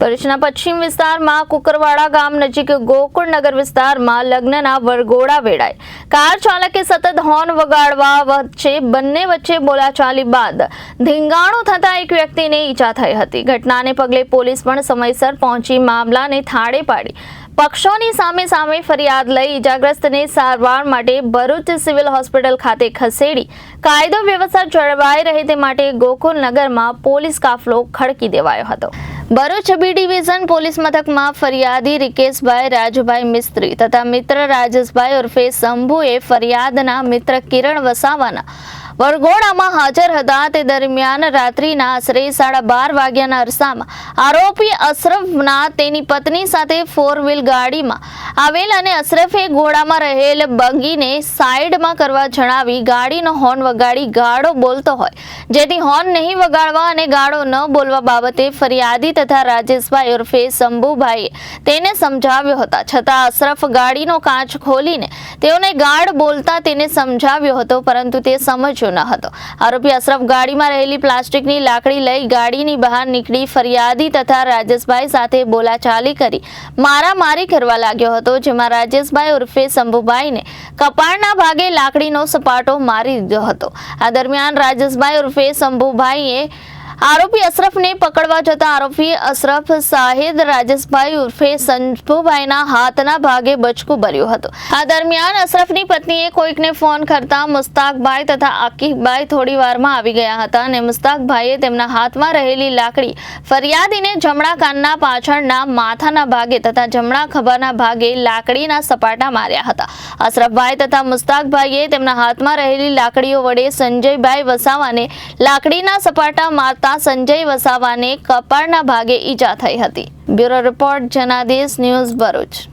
ભરૂચના પશ્ચિમ વિસ્તારમાં કુકરવાડા ગામ નજીક ગોકુળનગર વિસ્તારમાં લગ્નના વરઘોડા વેળાય કાર ચાલકે સતત હોર્ન વગાડવા વચ્ચે બંને વચ્ચે બોલાચાલી બાદ ધીંગાણું થતા એક વ્યક્તિને ઈજા થઈ હતી. ઘટનાને પગલે પોલીસ પણ સમયસર પહોંચી મામલાને થાળે પાડી. પક્ષોની સામે સામે ફરિયાદ લઈ ઈજાગ્રસ્તને સારવાર માટે ભરૂચ સિવિલ હોસ્પિટલ ખાતે ખસેડી કાયદો વ્યવસ્થા જળવાઈ રહે તે માટે ગોકુલનગરમાં પોલીસ કાફલો ખડકી દેવાયો હતો. ભરૂચ બી ડિવિઝન પોલીસ મથકમાં ફરિયાદી રિકેશભાઈ રાજુભાઈ મિસ્ત્રી તથા મિત્ર રાજેશભાઈ ઉર્ફે શંભુએ ફરિયાદના મિત્ર કિરણ વસાવાના વરઘોડામાં હાજર હતા. તે દરમિયાન રાત્રિના આશરે સાડા બાર વાગ્યાના અરસામાં આરોપી અશરફના તેની પત્ની સાથે ફોર વ્હીલ ગાડીમાં આવેલ અને અશરફે ઘોડામાં રહેલ બગીને સાઈડમાં કરવા જણાવી ગાડીનો હોર્ન વગાડી ગાળો બોલતો હોય. જેથી હોર્ન નહીં વગાડવા અને ગાળો ન બોલવા બાબતે ફરિયાદી તથા રાજેશભાઈ ઉર્ફે શંભુભાઈએ તેને સમજાવ્યો હતા. છતાં અશરફ ગાડીનો કાચ ખોલીને તેઓને ગાઢ બોલતા તેને સમજાવ્યો હતો, પરંતુ તે સમજ્યો ન હતો. આરોપી અશરફ ગાડીમાં રહેલી પ્લાસ્ટિકની લાકડી લઈ ગાડીની બહાર નીકળી ફરિયાદી તથા રાજેશભાઈ સાથે બોલાચાલી કરી મારામારી કરવા લાગ્યો હતો, જેમાં રાજેશભાઈ ઉર્ફે શંભુભાઈને કપાળના ભાગે લાકડીનો સપાટો મારી દીધો હતો. આ દરમિયાન રાજેશભાઈ ઉર્ફે શંભુભાઈએ આરોપી અશરફને પકડવા જતા આરોપી અશરફ શાહિદ રાજેશભાઈ ઉર્ફે સંજુભાઈના હાથના ભાગે બચકું ભર્યું હતું. આ દરમિયાન અશરફની પત્નીએ કોઈકને ફોન કરતા મુસ્તાકભાઈ તથા આકીફભાઈ થોડી વારમાં આવી ગયા હતા અને મુસ્તાકભાઈએ તેમના હાથમાં રહેલી લાકડી ફરિયાદીને જમણા કાનના પાછળના માથાના ભાગે તથા જમણા ખભાના ભાગે લાકડીના સપાટા માર્યા હતા. અશરફભાઈ તથા મુસ્તાકભાઈએ તેમના હાથમાં રહેલી લાકડીઓ વડે સંજયભાઈ વસાવાને લાકડીના સપાટા મારતા સંજય વસાવાને કપાળના ભાગે ઈજા થઈ હતી. Bureau report Janadesh news Bharuch.